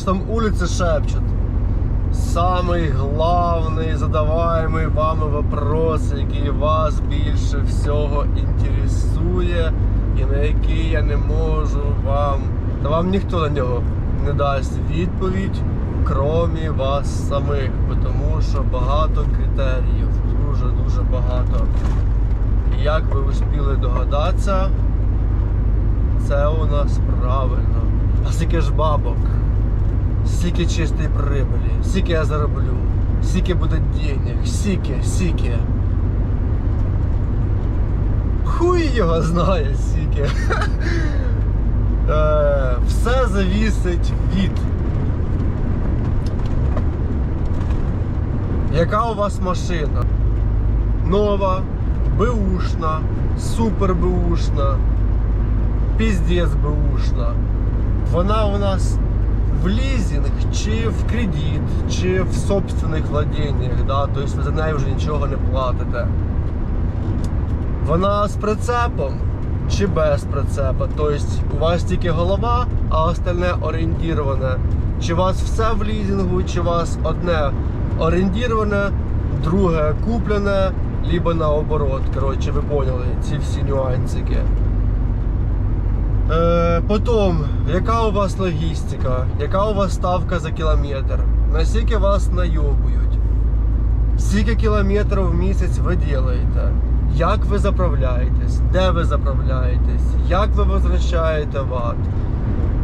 что там улицы шепчут. Самый главний задаваємий вами вопрос, який вас більше всього інтересує і на який я не можу вам. Та вам ніхто на нього не дасть відповідь, крім вас самих, тому що багато критеріїв, дуже-дуже багато. Як ви успіли догадатися, це у нас правильно. А скільки ж бабок? Скільки чистої прибилі, скільки я зароблю, скільки буде денег, скільки, скільки. Хуй його знає, скільки. Е, Все завісить від. Яка у вас машина? Нова, беушна, супер беушна, піздець беушна. Вона у нас в лізинг, чи в кредит, чи в собственних владіннях, да? тобто ви за неї вже нічого не платите. Вона з прицепом чи без прицепа. Тобто у вас тільки голова, а остальне орієнтіроване. Чи у вас все в лізингу, чи у вас одне орієнтіроване, друге куплене, либо наоборот. Коротше, ви поняли ці всі нюансики. Е, потім, яка у вас логістика, яка у вас ставка за кілометр, наскільки вас найобують, скільки кілометрів в місяць ви робите, як ви заправляєтесь, де ви заправляєтесь, як ви возвращаєте ват,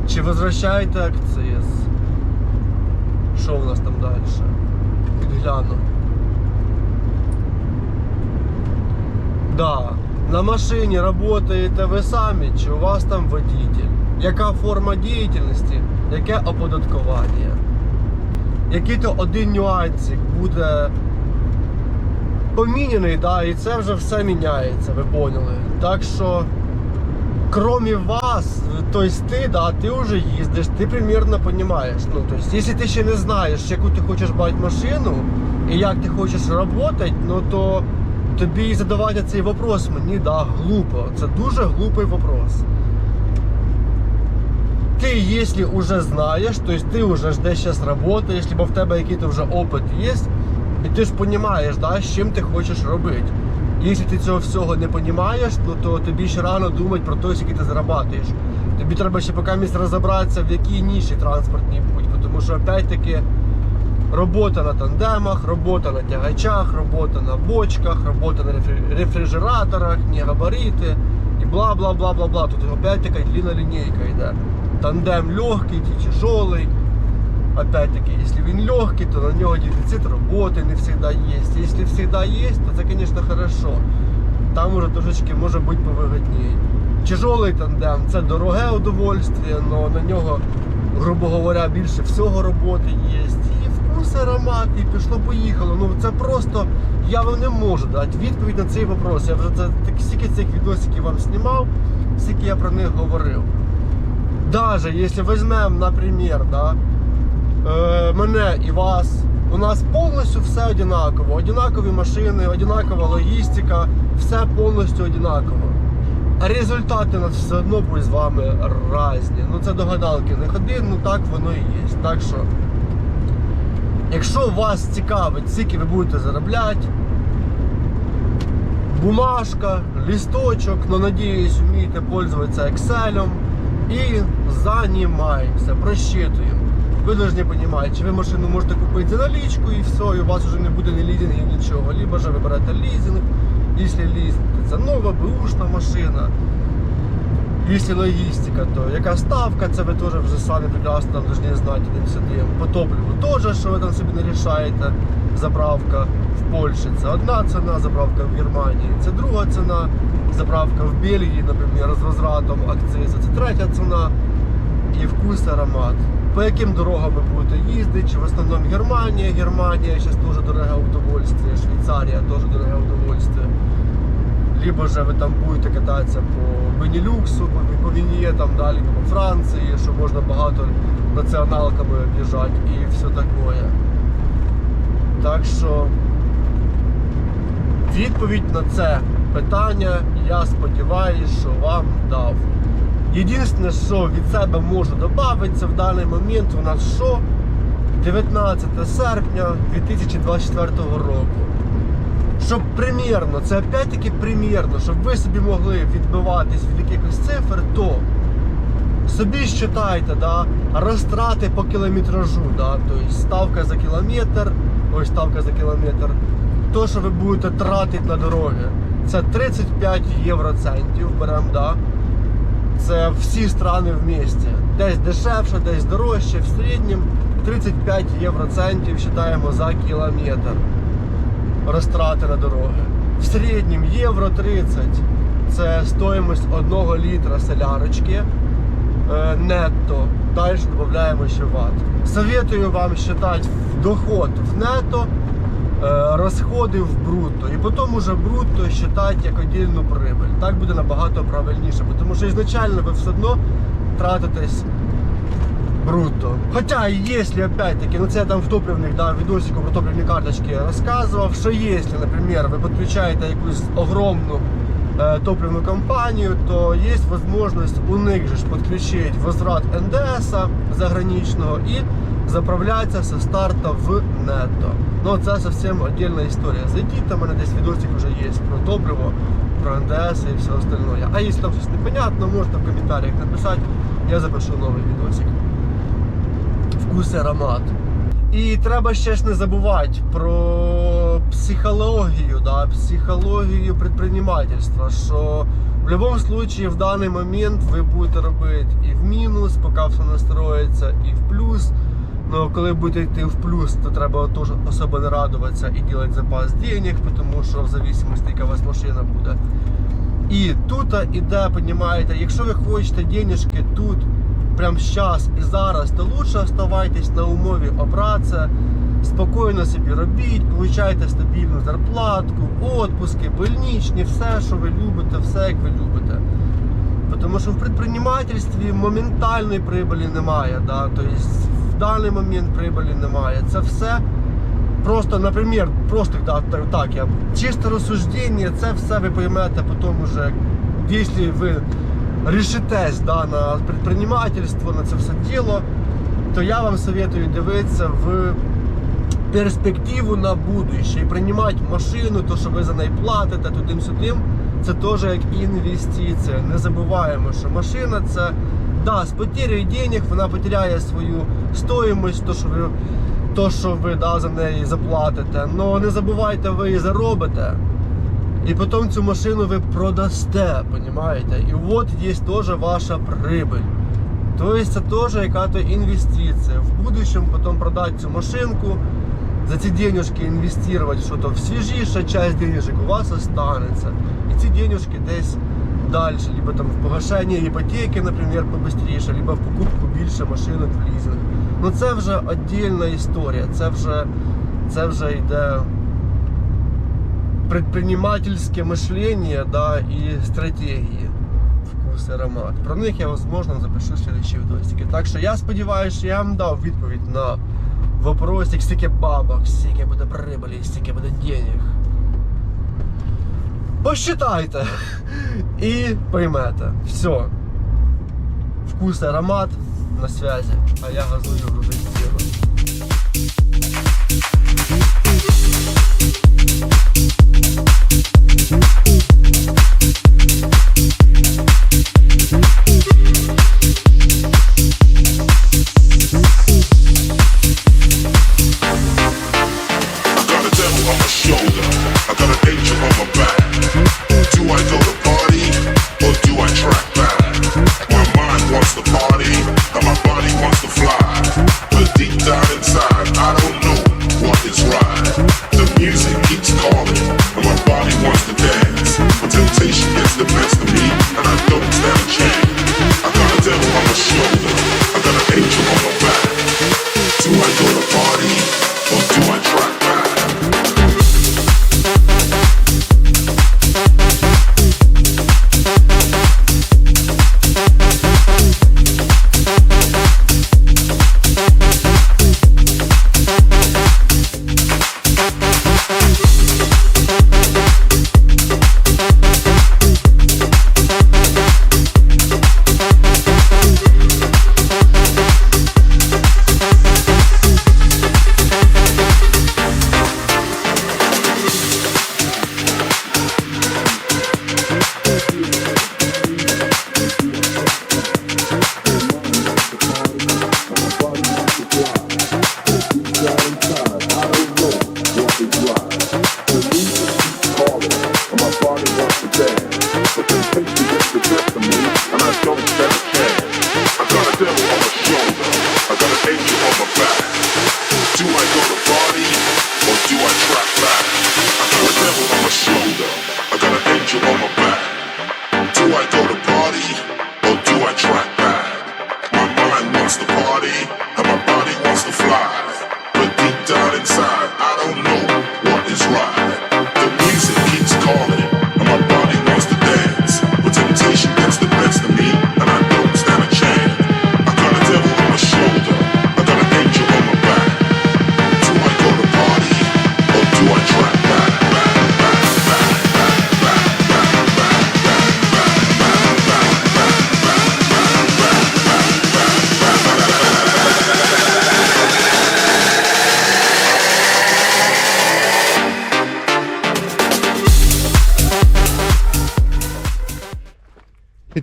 чи возвращаєте акциз. Що у нас там далі? Підгляну. Да, на машині працюєте ви самі, чи у вас там водитель? Яка форма діяльності, яке оподаткування? Який то один нюансик буде поміняний, да, і це вже все міняється, ви поняли. Так що, крім вас, тобто ти, да, ти вже їздиш, ти примірно розумієш. Ну, тобто, якщо ти ще не знаєш, яку ти хочеш брати машину і як ти хочеш працювати, ну то тобі задавати цей вопрос мені, да, глупо. Це дуже глупий вопрос. Ти, якщо вже знаєш, то ти вже десь зараз працюєш, либо в тебе якийсь вже опит є, і ти ж розумієш, да, з чим ти хочеш робити. Якщо ти цього всього не розумієш, ну, то тобі ще рано думати про те, який ти заробляєш. Тобі треба ще поки розібратися, в якій ніші транспортній будь, тому що опять-таки Робота на тандемах, робота на тягачах, робота на бочках, робота на рефрижераторах, не габарити і бла бла бла бла бла. Тут опять така длинна лінійка йде. Тандем легкий, чи тяжелый. Опять таки, если він легкий, то на нього дефіцит роботи не всегда є. Если всегда є, то це, конечно, хорошо. Там уже трошечки може бути повигодніше. Тяжелий тандем це дороге удовольствие, але на нього, грубо говоря, більше всього роботи є. Вкус, аромат, і пішло поїхало. Ну це просто я вам не можу дати відповідь на цей вопрос. Я вже так стільки цих відосиків вам знімав, скільки я про них говорив. Даже якщо візьмемо, наприклад, да, е, мене і вас, у нас повністю все однаково. Однакові машини, однакова логістика, все повністю однаково. А результати у нас все одно будуть з вами різні. Ну це догадалки не ходи, ну так воно і є. Так що, якщо вас цікавить, скільки ви будете заробляти, бумажка, листочок, но надіюсь, вмієте пользуватися Excel і займаємося, просчитуємо. Ви повинні розуміти, чи ви машину можете купити за налічку і все, і у вас вже не буде ні лізингів, нічого. Либо же ви берете лізинг, якщо лізинг, то це нова бушна машина. Якщо логістика, то яка ставка, це ви теж вже самі прекрасно там повинні знати один сидим. По топливу теж, що ви там собі не рішаєте. Заправка в Польщі це одна ціна, заправка в Германії це друга ціна, заправка в Бельгії, наприклад, з возвратом акцизу, це третя ціна і вкус, аромат. По яким дорогам ви будете їздити, чи в основному Германія, Германія зараз теж дороге удовольствие, Швейцарія теж дороге удовольствие. Либо же ви там будете кататися по Бенілюксу, по, Віньєтам, далі по Франції, що можна багато націоналками об'їжджати і все таке. Так що відповідь на це питання, я сподіваюся, що вам дав. Єдине, що від себе можу додати, це в даний момент у нас що? 19 серпня 2024 року. Щоб примірно, це опять-таки примірно, щоб ви собі могли відбиватись від якихось цифр, то собі считайте, да, розтрати по кілометражу, да, тобто ставка за кілометр, ось ставка за кілометр, то, що ви будете тратити на дороги, це 35 євроцентів беремо, да. Це всі страни в місті. Десь дешевше, десь дорожче, в середньому 35 євроцентів вважаємо за кілометр розтрати на дороги. В середньому євро 30 це стоїмость 1 літра солярочки е, нетто. Далі додаємо ще ват. Советую вам вважати доход в нетто, е, розходи в брутто. І потім уже брутто вважати як отдільну прибыль. Так буде набагато правильніше, тому що ізначально ви все одно тратитесь Брутто. Хотя, если опять-таки, ну це я там в топливних да, відосику про топливні карточки розказував, що якщо, наприклад, ви підключаєте якусь огромну е, топливну компанію, то є можливість у них же ж підключити возврат НДС заграничного і заправлятися со старта в нетто. Ну це зовсім отдельна історія. Зайдіть, там у мене десь відосик вже є про топливо, про НДС і все остальное. А якщо там щось непонятно, можете в коментарях написати, я запишу новий відосик вкус і аромат. І треба ще ж не забувати про психологію, да, психологію предпринимательства, що в будь-якому випадку в даний момент ви будете робити і в мінус, поки все настроїться, і в плюс. Но коли будете йти в плюс, то треба теж особо не радуватися і робити запас денег, тому що в зависимості, яка у вас машина буде. І тут іде, розумієте, якщо ви хочете денежки тут прямо зараз і зараз, то лучше оставайтесь на умові опраця, спокійно собі робіть, получайте стабільну зарплатку, отпуски, больничні, все, що ви любите, все як ви любите. Тому що в предпринимательстві моментальної прибулі немає. Да? Тобто в даний момент прибулі немає. Це все просто, наприклад, просто да, так, я чисте розсуждення, це все ви поймете потім уже, якщо ви решитесь да, на предпринимательство, на це все діло, то я вам советую дивитися в перспективу на будущее і приймати машину, то що ви за неї платите туди-сюдим, це теж як інвестиція. Не забуваємо, що машина це да, з потерею денег вона потеряє свою стоїмость, то що ви то, що ви да, за неї заплатите. Але не забувайте, ви її заробите. І потім цю машину ви продасте, понимаете? І от є теж ваша прибыль. Тобто це теж яка-то інвестиція. В будущем потім продати цю машинку, за ці денежки інвестувати щось в свіжіше, часть денежок у вас останеться. І ці денежки десь далі, либо там в погашення іпотеки, наприклад, побыстріше, либо в покупку більше машинок в лізинг. Ну це вже віддільна історія, це вже, це вже йде предпринимательське мишлення да, і стратегії. Вкус, аромат. Про них я, возможно, запишу следующі відосики. Так що я сподіваюся, що я вам дав відповідь на вопросик, скільки бабок, скільки буде прибылі, скільки буде денег. Посчитайте і поймете. Все. Вкус, аромат на связи, а я газую грузить зіру.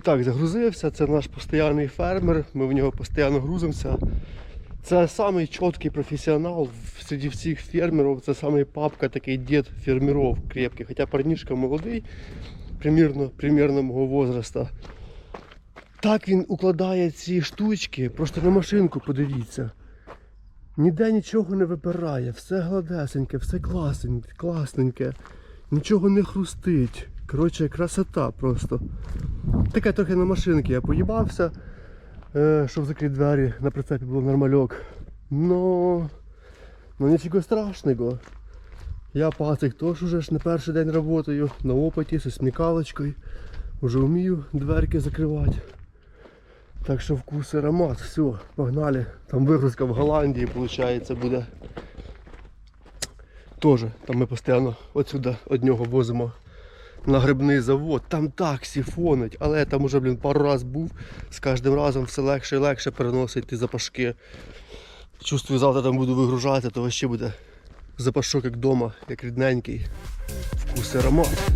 Так, загрузився, це наш постійний фермер, ми в нього постійно грузимося. Це самий чіткий професіонал серед всіх фермерів, це самий папка, такий дід фермерів крепкий. Хоча парнішка молодий, примірно, примірно мого возраста. Так він укладає ці штучки, просто на машинку подивіться. Ніде нічого не випирає, все гладесеньке, все класненьке, класненьке, нічого не хрустить. Коротше, красота просто. Таке трохи на машинки я поїбався, е, щоб закрити двері, на прицепі було нормальок. Ну, ну нічого страшного. Я пацик теж уже ж не перший день працюю, на опиті, зі смікалочкою. Вже вмію дверки закривати. Так що вкус аромат, все, погнали. Там вигрузка в Голландії, виходить, буде. Тоже, там ми постійно отсюди від нього возимо на грибний завод. Там так сіфонить, але я там уже, блін, пару раз був. З кожним разом все легше і легше переносить ті запашки. Чувствую, завтра там буду вигружати, то ще буде запашок як вдома, як рідненький. Вкус і аромат.